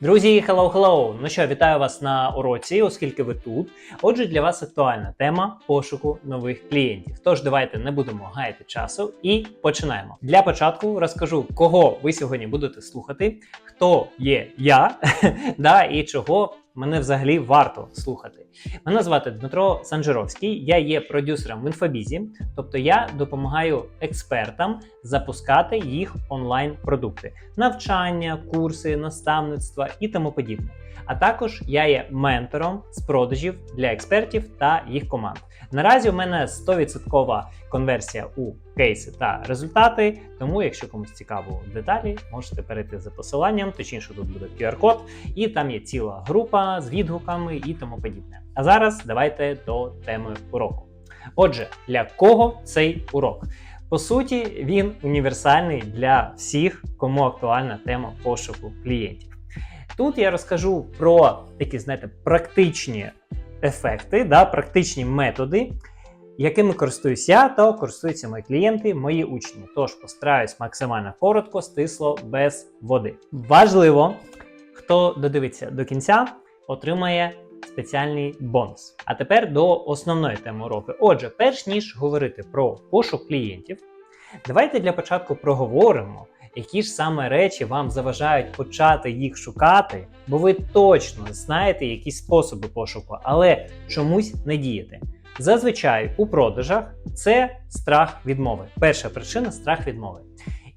Друзі, hello, hello! Ну що, вітаю вас на уроці, оскільки ви тут. Отже, для вас актуальна тема пошуку нових клієнтів. Тож давайте не будемо гаяти часу і починаємо. Для початку розкажу, кого ви сьогодні будете слухати, хто є я, да, і чого мене взагалі варто слухати. Мене звати Дмитро Санжировський, я є продюсером в інфобізі, тобто я допомагаю експертам запускати їх онлайн-продукти, навчання, курси, наставництва і тому подібне. А також я є ментором з продажів для експертів та їх команд. Наразі у мене 100% конверсія у кейси та результати. Тому, якщо комусь цікаво деталі, можете перейти за посиланням, точніше тут буде QR-код, і там є ціла група з відгуками і тому подібне. А зараз давайте до теми уроку. Отже, для кого цей урок? По суті, він універсальний для всіх, кому актуальна тема пошуку клієнтів. Тут я розкажу про такі, знаєте, практичні ефекти, да, практичні методи, якими користуюсь я та користуються мої клієнти, мої учні. Тож постараюсь максимально коротко, стисло, без води. Важливо, хто додивиться до кінця, отримає спеціальний бонус. А тепер до основної теми уроку. Отже, перш ніж говорити про пошук клієнтів, давайте для початку проговоримо, які ж саме речі вам заважають почати їх шукати, бо ви точно знаєте якісь способи пошуку, але чомусь не дієте. Зазвичай у продажах це страх відмови. Перша причина страх відмови.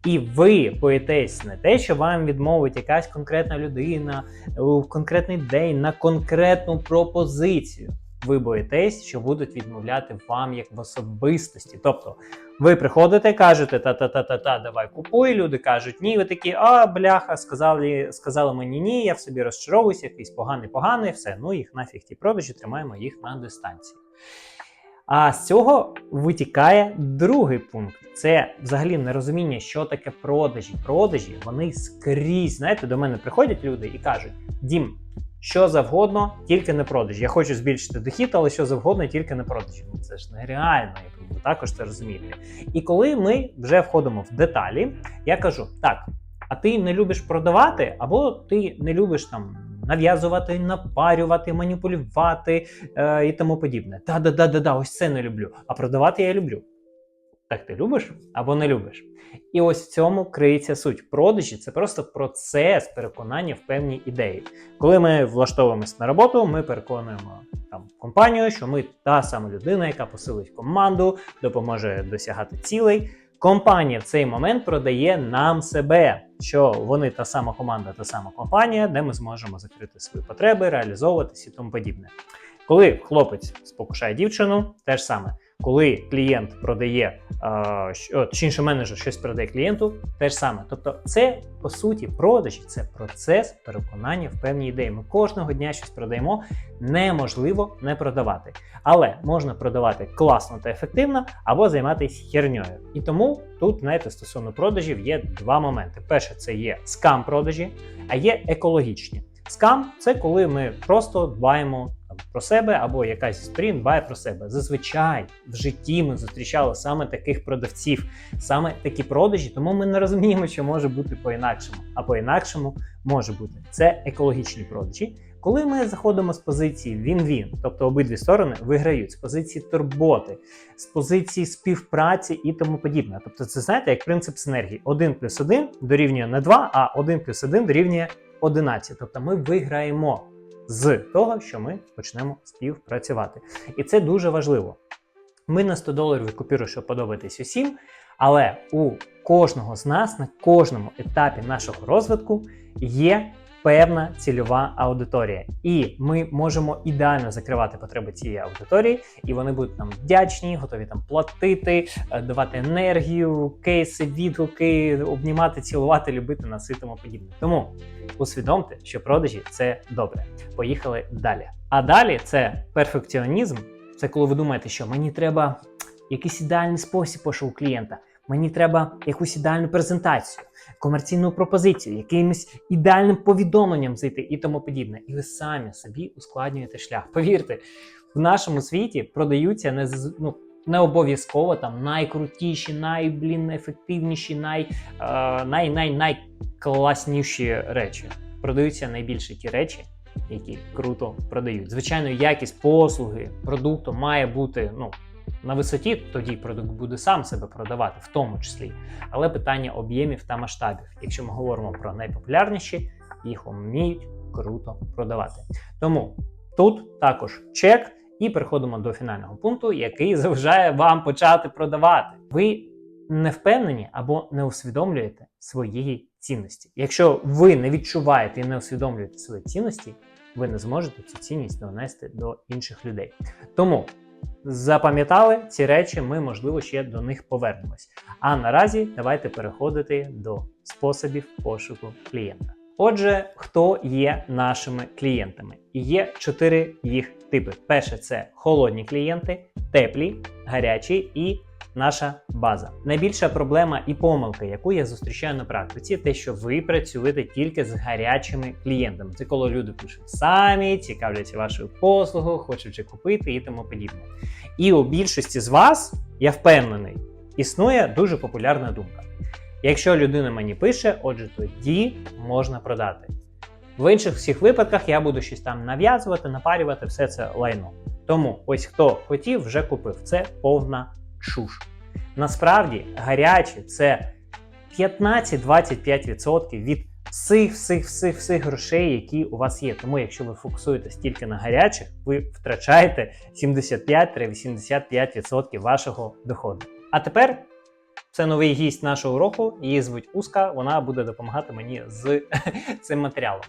І ви боїтесь не те, що вам відмовить якась конкретна людина у конкретний день на конкретну пропозицію. Ви боїтесь, що будуть відмовляти вам як в особистості. Тобто ви приходите, кажете та-та-та-та-та, давай купуй. Люди кажуть ні. Ви такі, а бляха, сказали, сказали мені ні, я в собі розчаровуюся, якийсь поганий, поганий, все. Ну їх нафіг ті продажі, тримаємо їх на дистанції. А з цього витікає другий пункт. Це взагалі нерозуміння, що таке продажі. Продажі вони скрізь. Знаєте, до мене приходять люди і кажуть: Дім, що завгодно, тільки не продажі. Я хочу збільшити дохід, але що завгодно, тільки не продажі. Ну це ж нереально, як ви також це розумієте. І коли ми вже входимо в деталі, я кажу: так, а ти не любиш продавати, або ти не любиш там. Нав'язувати, напарювати, маніпулювати е, і тому подібне. Та-да-да-да-да, ось це не люблю. А продавати я люблю. Так ти любиш або не любиш? І ось в цьому криється суть. Продажі це просто процес переконання в певній ідеї. Коли ми влаштовуємось на роботу, ми переконуємо там компанію, що ми та сама людина, яка посилить команду, допоможе досягати цілей. Компанія в цей момент продає нам себе, що вони та сама команда, та сама компанія, де ми зможемо закрити свої потреби, реалізовуватись і тому подібне. Коли хлопець спокушає дівчину, те саме. Коли клієнт продає, е, точніше менеджер щось продає клієнту, те ж саме. Тобто, це по суті продажі, це процес переконання в певні ідеї. Ми кожного дня щось продаємо, неможливо не продавати. Але можна продавати класно та ефективно або займатися херньою. І тому тут, знаєте, стосовно продажів є два моменти: перше, це є скам продажі, а є екологічні. Скам це коли ми просто дбаємо про себе або якась сторін дбає про себе. Зазвичай в житті ми зустрічали саме таких продавців, саме такі продажі, тому ми не розуміємо, що може бути по-інакшому. А по-інакшому може бути це екологічні продажі. Коли ми заходимо з позиції він-він, тобто обидві сторони виграють з позиції турботи, з позиції співпраці і тому подібне. Тобто, це знаєте, як принцип синергії: 1 плюс 1 дорівнює не 2, а 1 плюс 1 дорівнює 11. Тобто ми виграємо з того, що ми почнемо співпрацювати. І це дуже важливо. Ми на 100 доларів купюру, щоб подобатись усім, але у кожного з нас на кожному етапі нашого розвитку є певна цільова аудиторія, і ми можемо ідеально закривати потреби цієї аудиторії, і вони будуть нам вдячні, готові там платити, е, давати енергію, кейси, відгуки, обнімати, цілувати, любити нас і тому подібне. Тому усвідомте, що продажі це добре. Поїхали далі. А далі це перфекціонізм. Це коли ви думаєте, що мені треба якийсь ідеальний спосіб пошуку клієнта. Мені треба якусь ідеальну презентацію, комерційну пропозицію, якимось ідеальним повідомленням зайти і тому подібне. І ви самі собі ускладнюєте шлях. Повірте, в нашому світі продаються не ну, не обов'язково там найкрутіші, найблін, ефективніші, най, е, най, най, найкласніші речі. продаються найбільше ті речі, які круто продають. Звичайно, якість послуги, продукту має бути ну, на висоті, тоді продукт буде сам себе продавати, в тому числі. Але питання об'ємів та масштабів. Якщо ми говоримо про найпопулярніші, їх вміють круто продавати. Тому тут також чек, і переходимо до фінального пункту, який заважає вам почати продавати. Ви не впевнені або не усвідомлюєте своєї цінності. Якщо ви не відчуваєте і не усвідомлюєте свої цінності, ви не зможете цю цінність донести до інших людей. Тому запам'ятали ці речі, ми, можливо, ще до них повернемось. А наразі давайте переходити до способів пошуку клієнта. Отже, хто є нашими клієнтами? І Є чотири їх типи: перше це холодні клієнти, теплі, гарячі і наша база. Найбільша проблема і помилка, яку я зустрічаю на практиці, те, що ви працюєте тільки з гарячими клієнтами. Це коли люди пишуть самі, цікавляться вашою послугою, хочуть вже купити і тому подібне. І у більшості з вас, я впевнений, існує дуже популярна думка. Якщо людина мені пише, отже, тоді можна продати. В інших всіх випадках я буду щось там нав'язувати, напарювати, все це лайно. Тому ось хто хотів, вже купив. Це повна чуш. Насправді, гарячі це 15-25% від всіх всіх всіх всіх грошей, які у вас є. Тому, якщо ви фокусуєтесь тільки на гарячих, ви втрачаєте 75-85% вашого доходу. А тепер це новий гість нашого уроку. Її звуть Уска. Вона буде допомагати мені з цим матеріалом.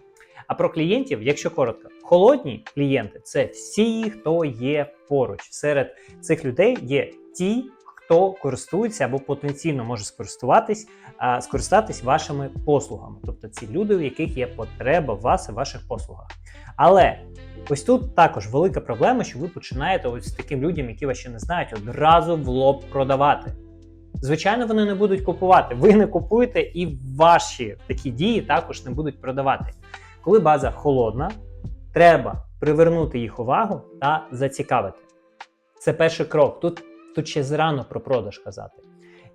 А про клієнтів, якщо коротко, холодні клієнти це всі, хто є поруч. Серед цих людей є ті, хто користується або потенційно може скористуватись, скористатись вашими послугами. Тобто ці люди, у яких є потреба вас і ваших послугах. Але ось тут також велика проблема, що ви починаєте ось з таким людям, які вас ще не знають, одразу в лоб продавати. Звичайно, вони не будуть купувати. Ви не купуєте, і ваші такі дії також не будуть продавати. Коли база холодна, треба привернути їх увагу та зацікавити. Це перший крок. Тут, тут ще зрано про продаж казати.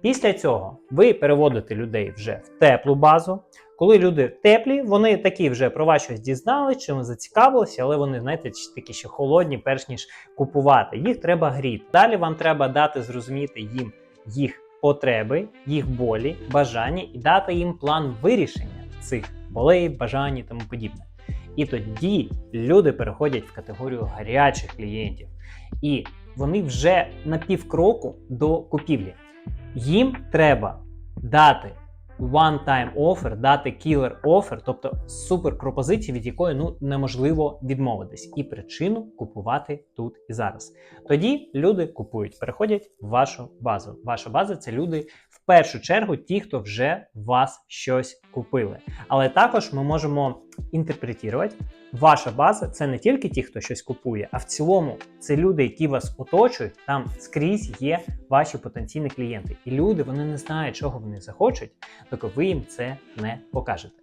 Після цього ви переводите людей вже в теплу базу. Коли люди теплі, вони такі вже про вас щось дізнали, чим зацікавилися, але вони, знаєте, такі ще холодні, перш ніж купувати. Їх треба гріти. Далі вам треба дати зрозуміти їм їх потреби, їх болі, бажання і дати їм план вирішення цих болей, бажань і тому подібне. І тоді люди переходять в категорію гарячих клієнтів. І вони вже на півкроку до купівлі. Їм треба дати one-time offer, дати killer offer, тобто супер пропозицію, від якої ну неможливо відмовитись, і причину купувати тут і зараз. Тоді люди купують, переходять в вашу базу. Ваша база це люди в першу чергу, ті, хто вже вас щось купили. Але також ми можемо інтерпретувати. Ваша база це не тільки ті, хто щось купує, а в цілому це люди, які вас оточують. Там скрізь є ваші потенційні клієнти. І люди вони не знають, чого вони захочуть, доки ви їм це не покажете.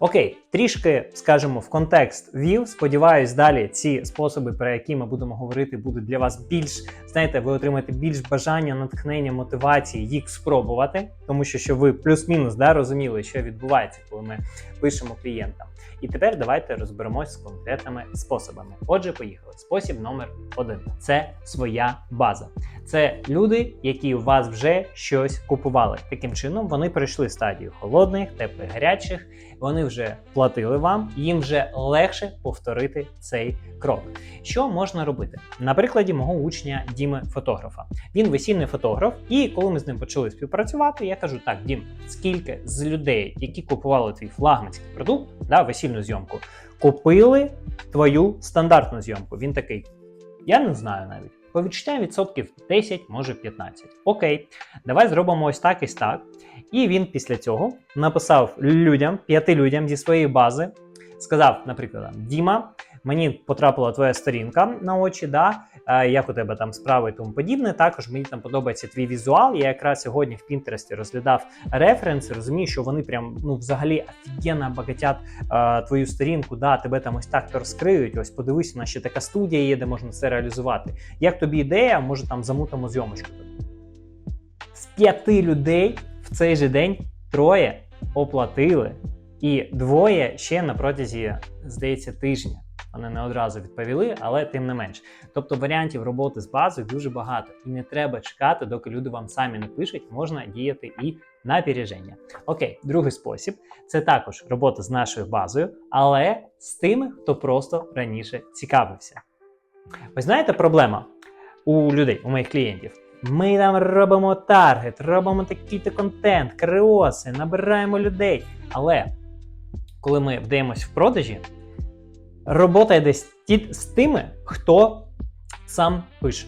Окей, трішки скажемо в контекст вів. Сподіваюсь, далі ці способи, про які ми будемо говорити, будуть для вас більш знаєте, ви отримаєте більш бажання, натхнення, мотивації їх спробувати, тому що що ви плюс-мінус да, розуміли, що відбувається, коли ми пишемо клієнтам. І тепер давайте розберемось з конкретними способами. Отже, поїхали. Спосіб номер один це своя база. Це люди, які у вас вже щось купували. Таким чином вони пройшли стадію холодних, теплих, гарячих. Вони вже платили вам, їм вже легше повторити цей крок. Що можна робити? На прикладі мого учня Діми фотографа. Він весільний фотограф, і коли ми з ним почали співпрацювати, я кажу: так, Дім, скільки з людей, які купували твій флагманський продукт, да, весільну зйомку, купили твою стандартну зйомку? Він такий: я не знаю навіть. По відсотків 10, може 15. Окей, давай зробимо ось так і так. І він після цього написав людям, п'яти людям зі своєї бази, сказав, наприклад, Діма, мені потрапила твоя сторінка на очі, да, е, як у тебе там справи і тому подібне. Також мені там подобається твій візуал. Я якраз сьогодні в Пінтересті розглядав референси, розумію, що вони прям ну взагалі офігенно багатять е, твою сторінку, да, тебе там ось так розкриють. Ось подивись, у нас ще така студія є, де можна це реалізувати. Як тобі ідея, може там замутимо зйомочку? З п'яти людей в цей же день троє оплатили І двоє ще на протязі, здається, тижня. Вони не одразу відповіли, але тим не менш. Тобто варіантів роботи з базою дуже багато, і не треба чекати, доки люди вам самі не пишуть, можна діяти і на опереження. Окей, другий спосіб це також робота з нашою базою, але з тими, хто просто раніше цікавився. Ось знаєте, проблема у людей, у моїх клієнтів. Ми там робимо таргет, робимо такий-то контент, креоси, набираємо людей. Але коли ми вдаємось в продажі, робота йде з тими, хто сам пише,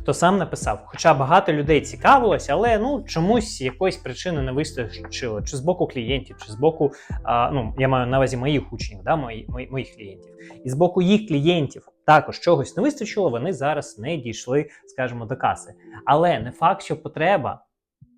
хто сам написав. Хоча багато людей цікавилось, але ну чомусь якоїсь причини не вистачило, чи з боку клієнтів, чи з боку, а, ну я маю на увазі моїх учнів, да, мої, мої, моїх клієнтів. І з боку їх клієнтів також чогось не вистачило, вони зараз не дійшли, скажімо, до каси. Але не факт, що потреба,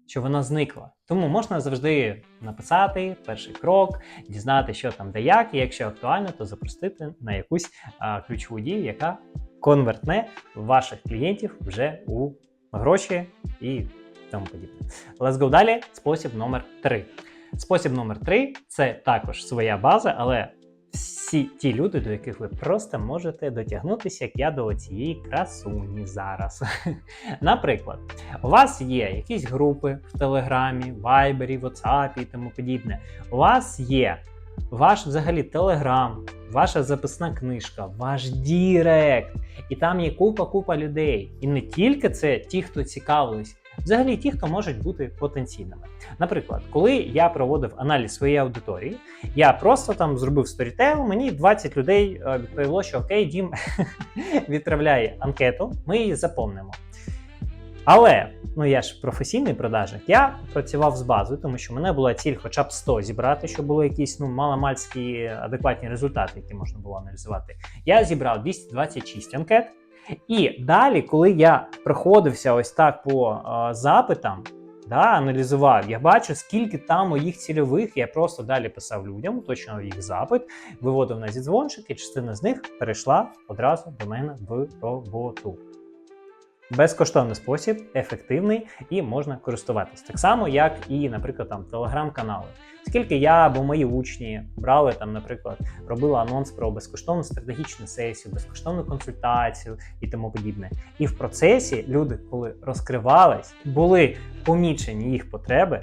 що вона зникла. Тому можна завжди написати перший крок, дізнати, що там де як, і якщо актуально, то запросити на якусь а, ключову дію, яка конвертне ваших клієнтів вже у гроші і тому подібне. Let's go далі. Спосіб номер 3. Спосіб номер 3 це також своя база, але всі ті люди, до яких ви просто можете дотягнутися, як я до цієї красуні зараз. Наприклад, у вас є якісь групи в Телеграмі, Вайбері, Ватсапі і тому подібне. У вас є ваш взагалі Телеграм, ваша записна книжка, ваш Дірект, і там є купа-купа людей. І не тільки це ті, хто цікавились, взагалі ті, хто можуть бути потенційними. Наприклад, коли я проводив аналіз своєї аудиторії, я просто там зробив сторітейл, мені 20 людей е, відповіло, що окей, Дім відправляє анкету, ми її заповнимо. Але ну я ж професійний продажник, я працював з базою, тому що в мене була ціль хоча б 100 зібрати, щоб були якісь ну маломальські адекватні результати, які можна було аналізувати. Я зібрав 226 анкет. І далі, коли я проходився ось так по е, запитам, да, аналізував, я бачу, скільки там моїх цільових, я просто далі писав людям, уточнював їх запит, виводив на зідзвончик, і частина з них перейшла одразу до мене в роботу. Безкоштовний спосіб, ефективний і можна користуватись. Так само, як і, наприклад, там телеграм-канали. Скільки я або мої учні брали там, наприклад, робили анонс про безкоштовну стратегічну сесію, безкоштовну консультацію і тому подібне. І в процесі люди, коли розкривались, були помічені їх потреби,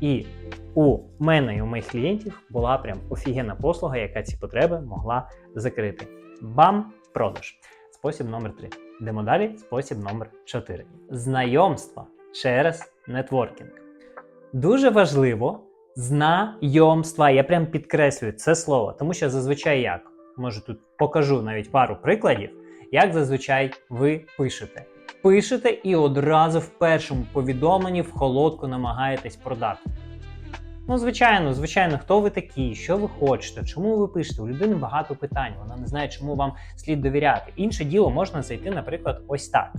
і у мене і у моїх клієнтів була прям офігенна послуга, яка ці потреби могла закрити. Бам! Продаж. Спосіб номер 3. Йдемо далі. Спосіб номер 4. Знайомства через нетворкінг. Дуже важливо знайомства. Я прям підкреслюю це слово, тому що зазвичай як? Може тут покажу навіть пару прикладів, як зазвичай ви пишете. Пишете і одразу в першому повідомленні в холодку намагаєтесь продати. Ну, звичайно, звичайно, хто ви такі, що ви хочете, чому ви пишете? У людини багато питань, вона не знає, чому вам слід довіряти. Інше діло можна зайти, наприклад, ось так.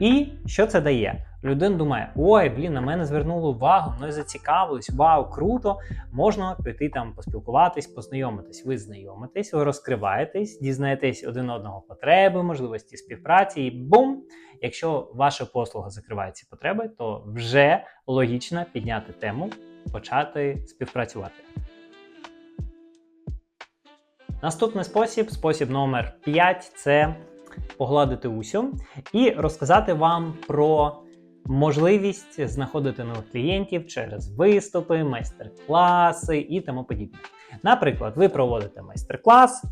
І що це дає? Людина думає: ой, блін, на мене звернули увагу, мною зацікавились, вау, круто! Можна піти там поспілкуватись, познайомитись. Ви знайомитесь, ви розкриваєтесь, дізнаєтесь один одного потреби, можливості співпраці, і бум! Якщо ваша послуга закриває ці потреби, то вже логічно підняти тему, почати співпрацювати. Наступний спосіб, спосіб номер 5 це погладити усю і розказати вам про можливість знаходити нових клієнтів через виступи, майстер-класи і тому подібне. Наприклад, ви проводите майстер-клас,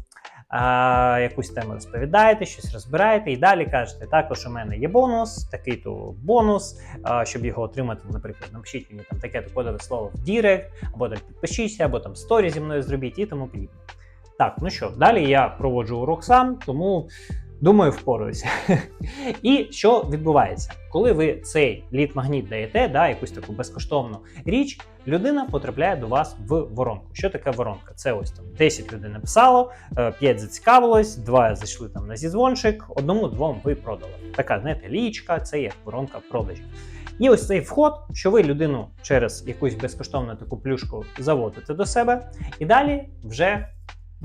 а, якусь тему розповідаєте, щось розбираєте, і далі кажете, також у мене є бонус, такий-то бонус. А, щоб його отримати, наприклад, напишіть мені там таке-то кодове слово в Дірект, або там підпишіться, або там сторі зі мною зробіть і тому подібне. Так, ну що, далі я проводжу урок сам, тому думаю, впораюся. І що відбувається? Коли ви цей лід-магніт даєте, да, якусь таку безкоштовну річ, людина потрапляє до вас в воронку. Що таке воронка? Це ось там 10 людей написало, 5 зацікавилось, 2 зайшли там на зізвончик, одному-двом ви продали. Така, знаєте, лічка, це як воронка продажів. І ось цей вход, що ви людину через якусь безкоштовну таку плюшку заводите до себе, і далі вже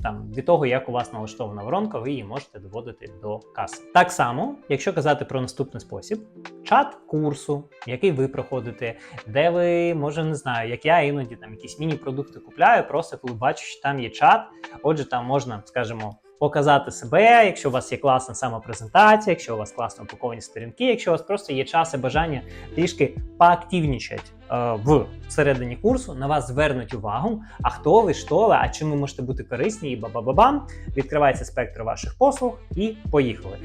там від того, як у вас налаштована воронка, ви її можете доводити до каси. Так само, якщо казати про наступний спосіб, чат курсу, який ви проходите, де ви, може, не знаю, як я іноді там якісь міні-продукти купляю, просто коли бачу, що там є чат. Отже, там можна, скажімо, показати себе, якщо у вас є класна самопрезентація, якщо у вас класно упаковані сторінки, якщо у вас просто є час і бажання трішки поактивнічати в середині курсу, на вас звернуть увагу. А хто ви, що ви, а чим ви можете бути корисні, і ба-ба-ба-бам, відкривається спектр ваших послуг і поїхали.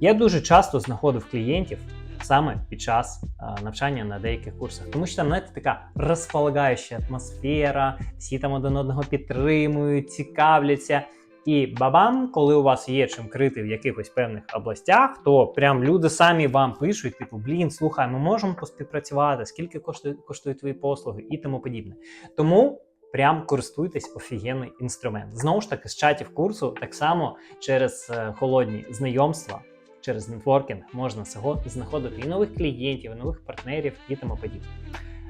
Я дуже часто знаходив клієнтів. Саме під час е, навчання на деяких курсах, тому що там знаєте, така розполагаюча атмосфера, всі там один одного підтримують, цікавляться. І бабам, коли у вас є чим крити в якихось певних областях, то прям люди самі вам пишуть: типу, блін, слухай, ми можемо поспівпрацювати, скільки коштує, коштують твої послуги і тому подібне. Тому. Прям користуйтесь офігенний інструмент. Знову ж таки, з чатів курсу так само через е, холодні знайомства, через нетворкінг можна знаходити і нових клієнтів, і нових партнерів і тому подібне.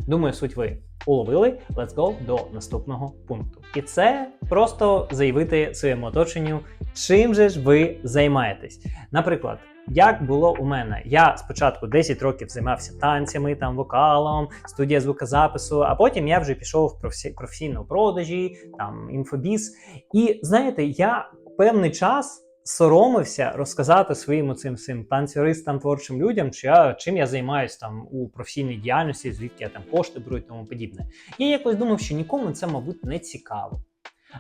Думаю, суть ви уловили. Let's go до наступного пункту. І це просто заявити своєму оточенню, чим же ж ви займаєтесь. Наприклад. Як було у мене? Я спочатку 10 років займався танцями, там вокалом, студія звукозапису, а потім я вже пішов в професі... професійно продажі, там інфобіз. І знаєте, я певний час соромився розказати своїм оцим всім танцюристам, творчим людям, що я чим я займаюся там у професійній діяльності, звідки я там кошти беру і тому подібне. Я якось думав, що нікому це, мабуть, не цікаво.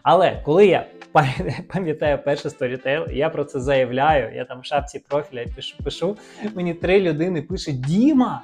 Але коли я пам'ятаю перший сторітейл, я про це заявляю, я там в шапці профіля пишу, пишу мені три людини пишуть: Діма,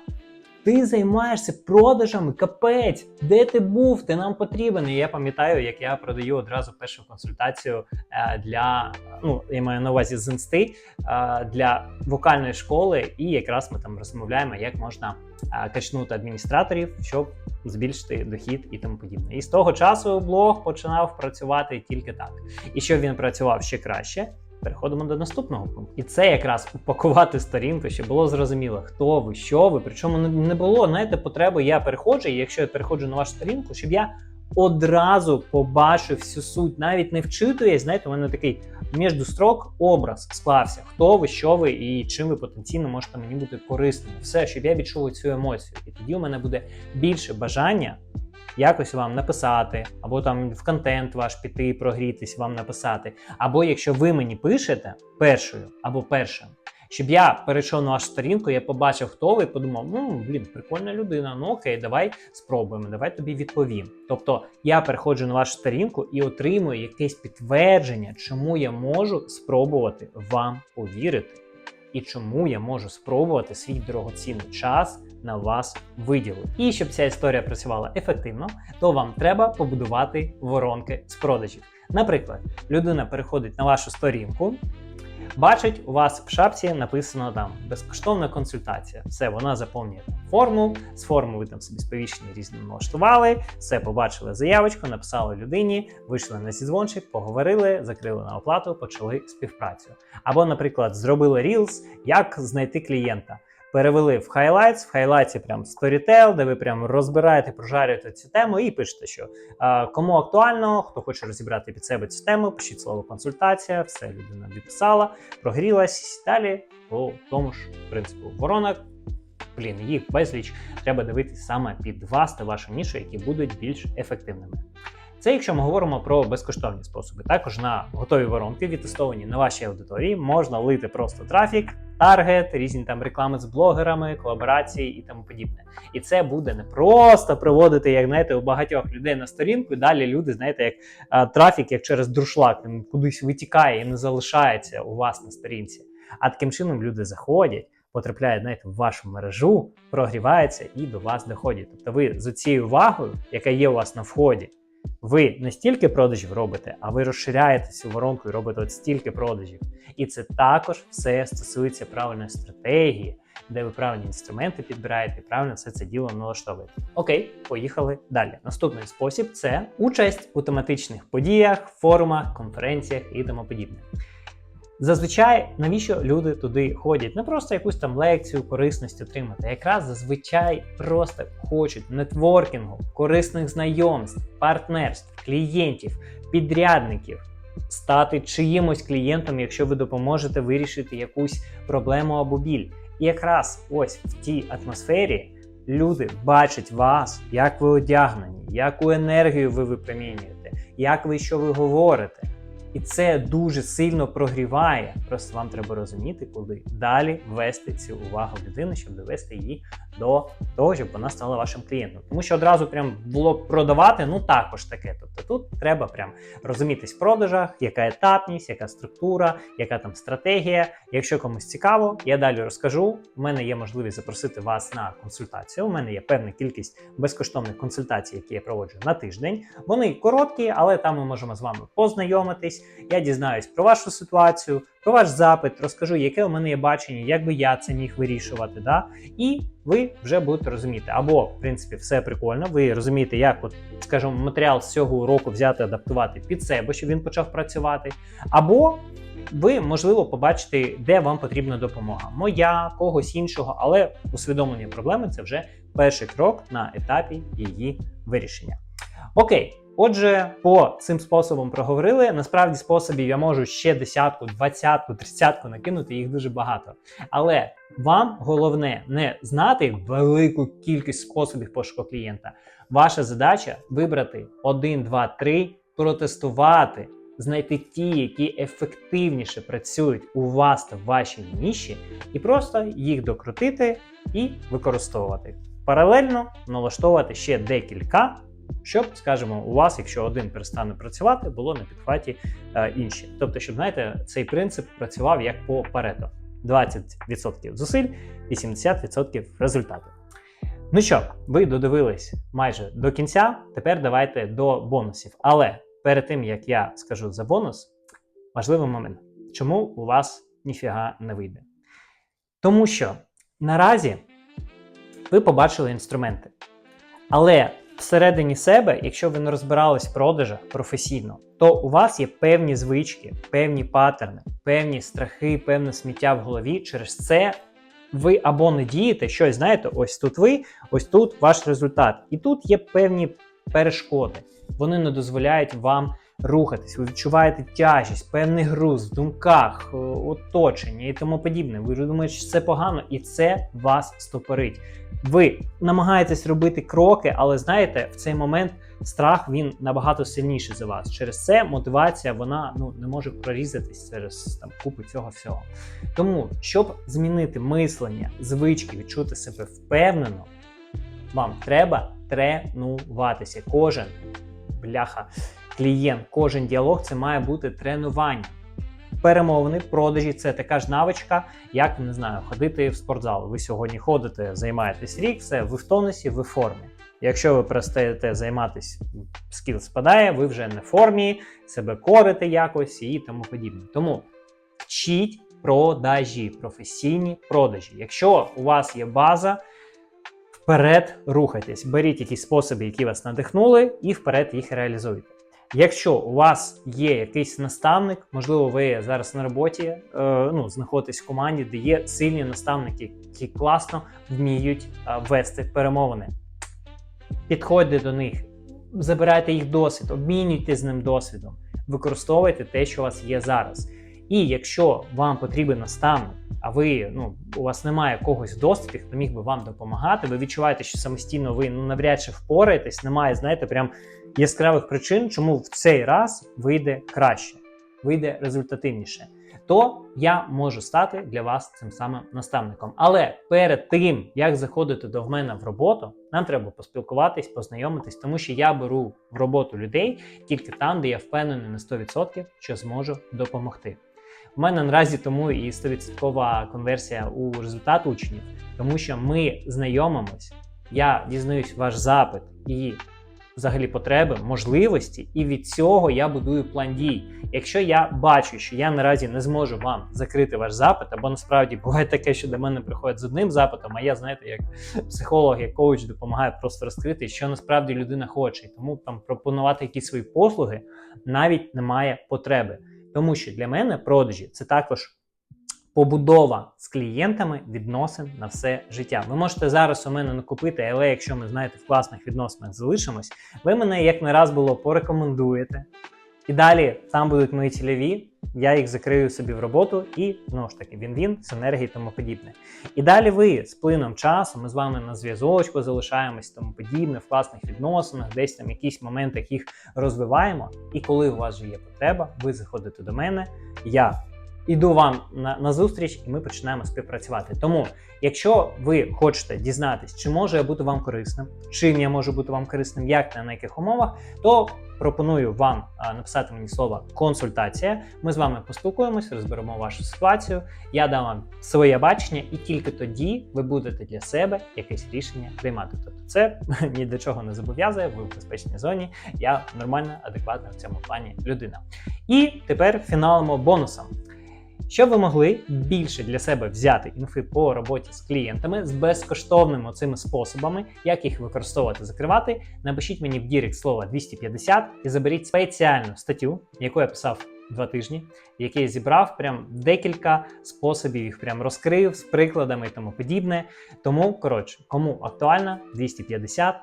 ти займаєшся продажами, капець, де ти був? Ти нам потрібен. І я пам'ятаю, як я продаю одразу першу консультацію е, для ну я маю на увазі з інсти е, для вокальної школи, і якраз ми там розмовляємо, як можна е, качнути адміністраторів, щоб збільшити дохід і тому подібне. І з того часу блог починав працювати тільки так. І щоб він працював ще краще. Переходимо до наступного пункту. І це якраз упакувати сторінку, щоб було зрозуміло, хто ви, що ви. Причому не було, знаєте, потреби, я переходжу, і якщо я переходжу на вашу сторінку, щоб я одразу побачив всю суть, навіть не вчитуюсь, знаєте, у мене такий між строк образ склався. Хто ви, що ви і чим ви потенційно можете мені бути корисними. Все, щоб я відчув цю емоцію. І тоді у мене буде більше бажання якось вам написати, або там в контент ваш піти, прогрітись, вам написати. Або якщо ви мені пишете першою або першим, щоб я перейшов на вашу сторінку, я побачив, хто ви, подумав, ну блін, прикольна людина. Ну окей, давай спробуємо, давай тобі відповім. Тобто я переходжу на вашу сторінку і отримую якесь підтвердження, чому я можу спробувати вам повірити, і чому я можу спробувати свій дорогоцінний час на вас виділити. І щоб ця історія працювала ефективно, то вам треба побудувати воронки з продажів. Наприклад, людина переходить на вашу сторінку. Бачить, у вас в шапці написано там безкоштовна консультація. Все, вона заповнює форму. З форму ви там собі сповіщення різні налаштували, все побачили заявочку, написали людині, вийшли на зізвончик, поговорили, закрили на оплату, почали співпрацю. Або, наприклад, зробили Reels, як знайти клієнта перевели в Highlights, в Highlights прям Storytel, де ви прям розбираєте, прожарюєте цю тему і пишете, що а, кому актуально, хто хоче розібрати під себе цю тему, пишіть слово консультація, все людина відписала, прогрілась далі по тому ж принципу воронок. Блін, їх безліч треба дивитися саме під вас та вашу нішу, які будуть більш ефективними. Це якщо ми говоримо про безкоштовні способи. Також на готові воронки, відтестовані на вашій аудиторії, можна лити просто трафік, таргет, різні там реклами з блогерами, колаборації і тому подібне. І це буде не просто приводити, як знаєте, у багатьох людей на сторінку. і Далі люди, знаєте, як а, трафік, як через друшлак, він кудись витікає і не залишається у вас на сторінці. А таким чином люди заходять. Потрапляють знаєте, в вашу мережу, прогріваються і до вас доходять. Тобто ви з цією увагою, яка є у вас на вході, ви не стільки продажів робите, а ви розширяєте цю воронку і робите от стільки продажів. І це також все стосується правильної стратегії, де ви правильні інструменти підбираєте, правильно все це діло налаштовуєте. Окей, поїхали далі. Наступний спосіб це участь у тематичних подіях, форумах, конференціях і тому подібне. Зазвичай, навіщо люди туди ходять? Не просто якусь там лекцію, корисність отримати. Якраз зазвичай просто хочуть нетворкінгу, корисних знайомств, партнерств, клієнтів, підрядників, стати чиїмось клієнтом, якщо ви допоможете вирішити якусь проблему або біль. І якраз ось в тій атмосфері люди бачать вас, як ви одягнені, яку енергію ви випромінюєте, як ви що ви говорите. І це дуже сильно прогріває. Просто вам треба розуміти, куди далі вести цю увагу людини, щоб довести її до того, щоб вона стала вашим клієнтом. Тому що одразу прям було продавати, ну також таке. Тобто тут треба прям розумітись в продажах, яка етапність, яка структура, яка там стратегія. Якщо комусь цікаво, я далі розкажу. У мене є можливість запросити вас на консультацію. У мене є певна кількість безкоштовних консультацій, які я проводжу на тиждень. Вони короткі, але там ми можемо з вами познайомитись. Я дізнаюсь про вашу ситуацію, про ваш запит, розкажу, яке у мене є бачення, як би я це міг вирішувати. Да? І ви вже будете розуміти. Або, в принципі, все прикольно. Ви розумієте, як, от, скажімо, матеріал з цього уроку взяти, адаптувати під себе, щоб він почав працювати. Або ви, можливо, побачите, де вам потрібна допомога. Моя, когось іншого, але усвідомлення проблеми це вже перший крок на етапі її вирішення. Окей. Отже, по цим способам проговорили. Насправді способів я можу ще десятку, двадцятку, тридцятку накинути, їх дуже багато. Але вам головне не знати велику кількість способів пошуку клієнта. Ваша задача вибрати 1, 2, 3, протестувати, знайти ті, які ефективніше працюють у вас та в вашій ніші, і просто їх докрутити і використовувати. Паралельно налаштовувати ще декілька щоб, скажімо, у вас, якщо один перестане працювати, було на підхваті е, інші. Тобто, щоб знаєте, цей принцип працював як по парето: 20% зусиль, 80% результату. Ну що, ви додивились майже до кінця. Тепер давайте до бонусів. Але перед тим як я скажу за бонус, важливий момент, чому у вас ніфіга не вийде. Тому що наразі ви побачили інструменти. Але всередині себе, якщо ви не розбирались в продажах професійно, то у вас є певні звички, певні паттерни, певні страхи, певне сміття в голові. Через це ви або не дієте щось, знаєте, ось тут ви, ось тут ваш результат. І тут є певні перешкоди. Вони не дозволяють вам рухатись. Ви відчуваєте тяжість, певний груз в думках, е, оточення і тому подібне. Ви думаєте, що це погано, і це вас стопорить. Ви намагаєтесь робити кроки, але знаєте, в цей момент страх він набагато сильніший за вас. Через це мотивація вона ну не може прорізатись через там купу цього всього. Тому, щоб змінити мислення, звички, відчути себе впевнено, вам треба тренуватися. Кожен бляха клієнт, кожен діалог це має бути тренування. Перемовини, продажі це така ж навичка, як не знаю, ходити в спортзал. Ви сьогодні ходите, займаєтесь рік, все, ви в тонусі, ви в формі. Якщо ви перестаєте займатися, скіл спадає, ви вже не в формі, себе корите якось і тому подібне. Тому вчіть продажі, професійні продажі. Якщо у вас є база, вперед рухайтесь, беріть якісь способи, які вас надихнули, і вперед їх реалізуйте. Якщо у вас є якийсь наставник, можливо, ви зараз на роботі е, ну, знаходитесь в команді, де є сильні наставники, які класно вміють е, вести перемовини. Підходьте до них, забирайте їх досвід, обмінюйте з ним досвідом, використовуйте те, що у вас є зараз. І якщо вам потрібен наставник, а ви ну у вас немає когось в доступі, хто міг би вам допомагати, ви відчуваєте, що самостійно ви ну навряд чи впораєтесь, немає, знаєте, прям яскравих причин, чому в цей раз вийде краще, вийде результативніше. То я можу стати для вас цим самим наставником. Але перед тим, як заходити до мене в роботу, нам треба поспілкуватись, познайомитись, тому що я беру в роботу людей тільки там, де я впевнений на 100%, що зможу допомогти. У мене наразі тому і 100% конверсія у результат учнів, тому що ми знайомимось, я дізнаюсь ваш запит і взагалі потреби, можливості, і від цього я будую план дій. Якщо я бачу, що я наразі не зможу вам закрити ваш запит, або насправді буває таке, що до мене приходять з одним запитом, а я, знаєте, як психолог, як коуч допомагаю просто розкрити, що насправді людина хоче. і Тому там пропонувати якісь свої послуги навіть немає потреби. Тому що для мене продажі це також побудова з клієнтами відносин на все життя. Ви можете зараз у мене накупити, але якщо ми знаєте в класних відносинах залишимось, ви мене як не раз було порекомендуєте. І далі там будуть мої цільові, я їх закрию собі в роботу і знову ж таки він-він, синергії тому подібне. І далі ви з плином часу, ми з вами на зв'язочку залишаємось тому подібне, в класних відносинах, десь там якісь моменти їх розвиваємо. І коли у вас вже є потреба, ви заходите до мене, я іду вам на, на зустріч, і ми починаємо співпрацювати. Тому, якщо ви хочете дізнатись, чи можу я бути вам корисним, чим я можу бути вам корисним, як та на яких умовах, то пропоную вам а, написати мені слово консультація. Ми з вами поспілкуємось, розберемо вашу ситуацію. Я дам вам своє бачення, і тільки тоді ви будете для себе якесь рішення приймати. Тобто, це ні до чого не зобов'язує. Ви в безпечній зоні. Я нормальна, адекватна в цьому плані людина. І тепер фіналимо бонусом. Щоб ви могли більше для себе взяти інфи по роботі з клієнтами з безкоштовними цими способами, як їх використовувати, закривати, напишіть мені в Дірект слово 250 і заберіть спеціальну статтю, яку я писав два тижні, в я зібрав прям декілька способів, їх прям розкрив з прикладами і тому подібне. Тому, коротше, кому актуально, 250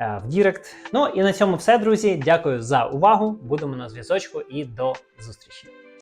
е, в Дірект. Ну і на цьому все, друзі. Дякую за увагу. Будемо на зв'язочку і до зустрічі.